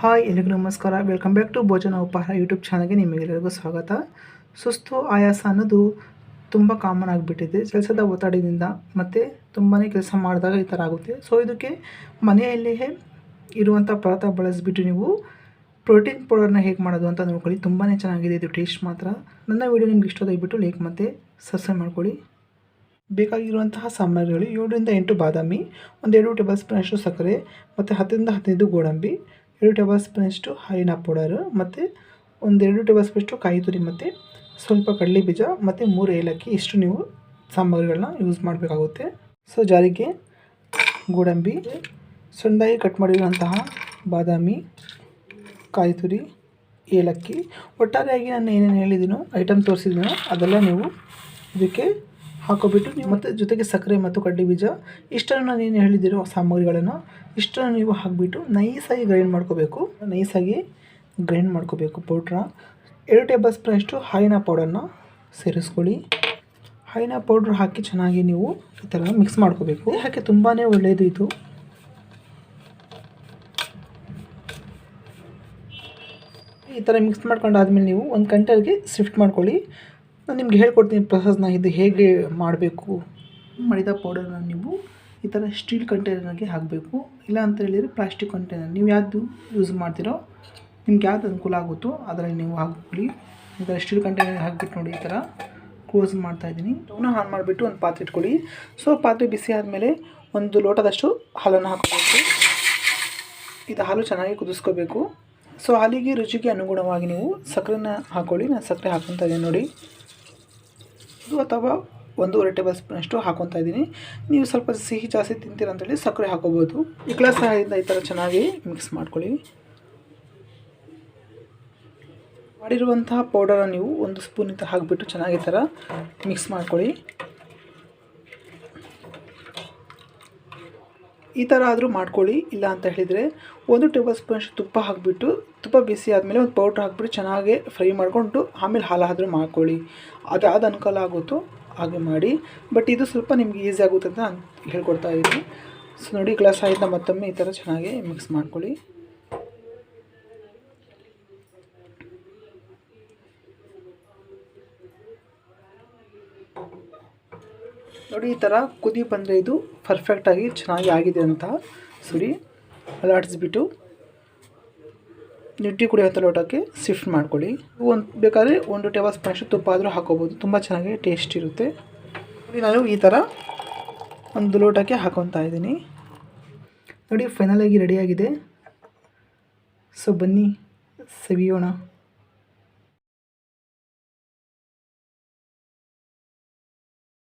Hi, ಎಲ್ರಿಗೂ ನಮಸ್ಕಾರ. Welcome back to ಭೋಜನ ಉಪಹಾರ ಯೂಟ್ಯೂಬ್ ಚಾನಲ್ಗೆ ನಿಮಗೆಲ್ಲರಿಗೂ ಸ್ವಾಗತ. ಸುಸ್ತು ಆಯಾಸ ಅನ್ನೋದು ತುಂಬ ಕಾಮನ್ ಆಗಿಬಿಟ್ಟಿದೆ. ಕೆಲಸದ ಒತ್ತಡದಿಂದ ಮತ್ತು ತುಂಬಾ ಕೆಲಸ ಮಾಡಿದಾಗ ಈ ಥರ ಆಗುತ್ತೆ. ಸೊ ಇದಕ್ಕೆ ಮನೆಯಲ್ಲಿಯೇ ಇರುವಂಥ ಪದಾರ್ಥ ಬಳಸಿಬಿಟ್ಟು ನೀವು ಪ್ರೋಟೀನ್ ಪೌಡರ್ನ ಹೇಗೆ ಮಾಡೋದು ಅಂತ ನೋಡ್ಕೊಳ್ಳಿ. ತುಂಬಾ ಚೆನ್ನಾಗಿದೆ. ಇದು ಟೇಸ್ಟ್ ಮಾತ್ರ. ನನ್ನ ವಿಡಿಯೋ ನಿಮ್ಗೆ ಇಷ್ಟ ಆಗಿಬಿಟ್ಟು ಲೈಕ್ ಮತ್ತು ಸಬ್ಸ್ಕ್ರೈಬ್ ಮಾಡ್ಕೊಳ್ಳಿ. ಬೇಕಾಗಿರುವಂತಹ ಸಾಮಗ್ರಿಗಳು ಏಳರಿಂದ ಎಂಟು ಬಾದಾಮಿ, ಒಂದೆರಡು ಟೇಬಲ್ ಸ್ಪೂನಷ್ಟು ಸಕ್ಕರೆ, ಮತ್ತು ಹತ್ತರಿಂದ ಹದಿನೈದು ಗೋಡಂಬಿ ಎರಡು ಟೇಬಲ್ ಸ್ಪೂನಷ್ಟು ಹಾಲಿನ ಪೌಡರು ಮತ್ತು ಒಂದೆರಡು ಟೇಬಲ್ ಸ್ಪೂನಷ್ಟು ಕಾಯಿ ತುರಿ, ಮತ್ತು ಸ್ವಲ್ಪ ಕಡಲೆ ಬೀಜ, ಮತ್ತು ಮೂರು ಏಲಕ್ಕಿ, ಇಷ್ಟು ನೀವು ಸಾಮಗ್ರಿಗಳನ್ನ ಯೂಸ್ ಮಾಡಬೇಕಾಗುತ್ತೆ. ಸೊ ಜಾರಿಗೆ ಗೋಡಂಬಿ, ಸಣ್ಣದಾಗಿ ಕಟ್ ಮಾಡಿರುವಂತಹ ಬಾದಾಮಿ, ಕಾಯಿ ತುರಿ, ಏಲಕ್ಕಿ. ಒಟ್ಟಾರೆಯಾಗಿ ನಾನು ಏನೇನು ಹೇಳಿದ್ದೀನೋ ಐಟಮ್ ತೋರಿಸಿದ್ದೀನೋ ಅದೆಲ್ಲ ನೀವು ಇದಕ್ಕೆ ಹಾಕೋಬಿಟ್ಟು ನೀವು ಮತ್ತು ಜೊತೆಗೆ ಸಕ್ಕರೆ ಮತ್ತು ಕಡ್ಡಿ ಬೀಜ ಇಷ್ಟನ್ನು ನಾನು ಏನು ಹೇಳಿದ್ದೀರೋ ಸಾಮಗ್ರಿಗಳನ್ನು ಇಷ್ಟನ್ನು ನೀವು ಹಾಕಿಬಿಟ್ಟು ನೈಸಾಗಿ ಗ್ರೈಂಡ್ ಮಾಡ್ಕೋಬೇಕು. ನೈಸಾಗಿ ಗ್ರೈಂಡ್ ಮಾಡ್ಕೋಬೇಕು ಪೌಡ್ರ ಎರಡು ಟೇಬಲ್ ಸ್ಪೂನಷ್ಟು ಹಾಲಿನ ಪೌಡರ್ನ ಸೇರಿಸ್ಕೊಳ್ಳಿ. ಹಾಲಿನ ಪೌಡ್ರ್ ಹಾಕಿ ಚೆನ್ನಾಗಿ ನೀವು ಈ ಥರ ಮಿಕ್ಸ್ ಮಾಡ್ಕೋಬೇಕು. ಯಾಕೆ ತುಂಬಾ ಒಳ್ಳೆಯದು ಇದು. ಈ ಥರ ಮಿಕ್ಸ್ ಮಾಡ್ಕೊಂಡಾದ್ಮೇಲೆ ನೀವು ಒಂದು ಗಂಟೆಗೆ ಶಿಫ್ಟ್ ಮಾಡ್ಕೊಳ್ಳಿ. ನಾನು ನಿಮ್ಗೆ ಹೇಳ್ಕೊಡ್ತೀನಿ ಪ್ರೊಸೆಸ್ನ ಇದು ಹೇಗೆ ಮಾಡಬೇಕು? ಮಾಡಿದ ಪೌಡರ್ನ ನೀವು ಈ ಥರ ಸ್ಟೀಲ್ ಕಂಟೈನರ್ಗೆ ಹಾಕಬೇಕು. ಇಲ್ಲ ಅಂತ ಹೇಳಿದರೆ ಪ್ಲಾಸ್ಟಿಕ್ ಕಂಟೈನರ್ ನೀವು ಯಾವುದು ಯೂಸ್ ಮಾಡ್ತೀರೋ, ನಿಮ್ಗೆ ಯಾವ್ದು ಅನುಕೂಲ ಆಗುತ್ತೋ ಅದರಲ್ಲಿ ನೀವು ಹಾಕ್ಬಿಡಿ. ಈ ಥರ ಸ್ಟೀಲ್ ಕಂಟೈನರ್ ಹಾಕ್ಬಿಟ್ಟು ನೋಡಿ ಈ ಥರ ಕ್ಲೋಸ್ ಮಾಡ್ತಾಯಿದ್ದೀನಿ ಸ್ಟವ್ನ ಆನ್ ಮಾಡಿಬಿಟ್ಟು ಒಂದು ಪಾತ್ರೆ ಇಟ್ಕೊಳ್ಳಿ. ಸೊ, ಪಾತ್ರೆ ಬಿಸಿ ಆದಮೇಲೆ ಒಂದು ಲೋಟದಷ್ಟು ಹಾಲನ್ನು ಹಾಕಬೇಕು. ಇದು ಹಾಲು ಚೆನ್ನಾಗಿ ಕುದಿಸ್ಕೋಬೇಕು. ಸೊ, ಹಾಲಿಗೆ ರುಚಿಗೆ ಅನುಗುಣವಾಗಿ ನೀವು ಸಕ್ಕರೆನ ಹಾಕ್ಕೊಳ್ಳಿ ನಾನು ಸಕ್ಕರೆ ಹಾಕ್ಕೊತಾ ಇದ್ದೀನಿ ನೋಡಿ. ಅಥವಾ ಒಂದೂವರೆ ಟೇಬಲ್ ಸ್ಪೂನಷ್ಟು ಹಾಕೊತಾ ಇದ್ದೀನಿ. ನೀವು ಸ್ವಲ್ಪ ಸಿಹಿ ಜಾಸ್ತಿ ತಿಂತೀರ ಅಂತೇಳಿ ಸಕ್ಕರೆ ಹಾಕೋಬೋದು. ಇಕ್ಳ ಸಹಾಯದಿಂದ ಈ ಥರ ಚೆನ್ನಾಗಿ ಮಿಕ್ಸ್ ಮಾಡ್ಕೊಳ್ಳಿ. ಮಾಡಿರುವಂತಹ ಪೌಡರನ್ನು ನೀವು ಒಂದು ಸ್ಪೂನ್ ಥರ ಹಾಕಿಬಿಟ್ಟು ಚೆನ್ನಾಗಿ ಥರ ಮಿಕ್ಸ್ ಮಾಡ್ಕೊಳ್ಳಿ. ಈ ಥರ ಆದರೂ ಮಾಡ್ಕೊಳ್ಳಿ, ಇಲ್ಲ ಅಂತ ಹೇಳಿದರೆ ಒಂದು ಟೇಬಲ್ ಸ್ಪೂನಷ್ಟು ತುಪ್ಪ ಹಾಕಿಬಿಟ್ಟು, ತುಪ್ಪ ಬಿಸಿ ಆದಮೇಲೆ ಒಂದು ಪೌಡ್ರ್ ಹಾಕಿಬಿಟ್ಟು ಚೆನ್ನಾಗಿ ಫ್ರೈ ಮಾಡಿಕೊಂಡು ಆಮೇಲೆ ಹಾಲು ಆದರೂ ಮಾಡ್ಕೊಳ್ಳಿ. ಅದು ಯಾವ್ದು ಅನುಕೂಲ ಆಗುತ್ತೋ ಹಾಗೆ ಮಾಡಿ. ಬಟ್ ಇದು ಸ್ವಲ್ಪ ನಿಮ್ಗೆ ಈಸಿ ಆಗುತ್ತೆ ಅಂತ ನಾನು ಹೇಳ್ಕೊಡ್ತಾ ಇದ್ದೀನಿ. ಸೊ ನೋಡಿ, ಗ್ಲಾಸ್ ಆಯ್ತಾ ಮತ್ತೊಮ್ಮೆ ಈ ಥರ ಚೆನ್ನಾಗಿ ಮಿಕ್ಸ್ ಮಾಡ್ಕೊಳ್ಳಿ. ನೋಡಿ, ಈ ಥರ ಕುದಿ ಬಂದರೆ ಇದು ಪರ್ಫೆಕ್ಟಾಗಿ ಚೆನ್ನಾಗಿ ಆಗಿದೆ ಅಂತ ಸುರಿ ಅಲಾಡಿಸ್ಬಿಟ್ಟು ನಿಟ್ಟಿ ಕುಡಿಯೋಂಥ ಲೋಟಕ್ಕೆ ಶಿಫ್ಟ್ ಮಾಡ್ಕೊಳ್ಳಿ. ಒಂದು ಬೇಕಾದರೆ ಒಂದು ಟೇಬಲ್ ಸ್ಪೂನಷ್ಟು ತುಪ್ಪ ಆದರೂ ಹಾಕೋಬೋದು. ತುಂಬ ಚೆನ್ನಾಗಿ ಟೇಸ್ಟ್ ಇರುತ್ತೆ. ನಾನು ಈ ಥರ ಒಂದು ಲೋಟಕ್ಕೆ ಹಾಕೊತಾ ಇದ್ದೀನಿ. ನೋಡಿ ಫೈನಲಾಗಿ ರೆಡಿಯಾಗಿದೆ ಸೊ ಬನ್ನಿ, ಸವಿಯೋಣ.